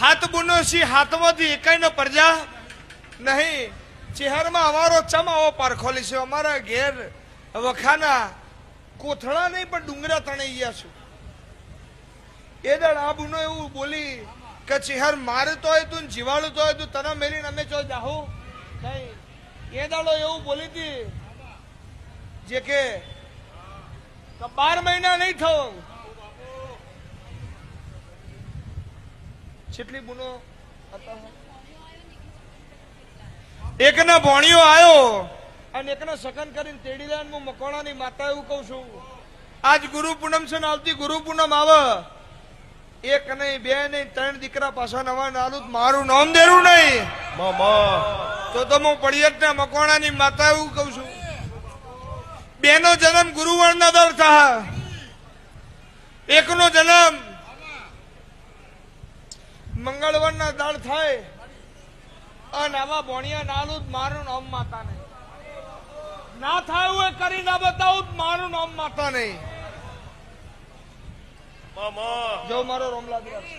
હાથ બુનો સી હાથમાંથી એકાઈનો પ્રજા નહીં, ચેહરમાં અમારો ચમ આવો પારખોલી છે. અમારા ઘેર વખાના કોથળા નહીં, પણ ડુંગરા તણાઈ ગયા છું. એ દળ આ બુનો એવું બોલી કે ચેહર મારે તો હોય તું ને જીવાડું તો હોય તું, તને મેલીને અમે જો જાહુ. નહીં, એ દાડો એવું બોલી હતી જે કે બાર મહિના નહીં થયો. કેટલી બુનો એકનો ભોણિયો આવ્યો અને એકનો સકન કરીને તેડી લે હું મકોણાની માતા એવું કહું છું. આજ ગુરુ પૂનમ છે ને આવતી ગુરુ પૂનમ આવે. એક નહીં બે નહીં ત્રણ દીકરા પાછા નવા નાલું તો મારું નામ દેરું નહીં. તો તો હું પડિયત ને મકોણાની માતા એવું કહું છું. બેનો જન્મ ગુરુવર્ણ દર થા. એકનો જન્મ મંગળવારના દાળ થાય. અને આવા ભોણિયા નાલું મારું નામ માતા નહીં. ના થાય હું એ કરી ના બતાવું મારું નામ માતા નહીં. જો મારો રોમલા દિવસ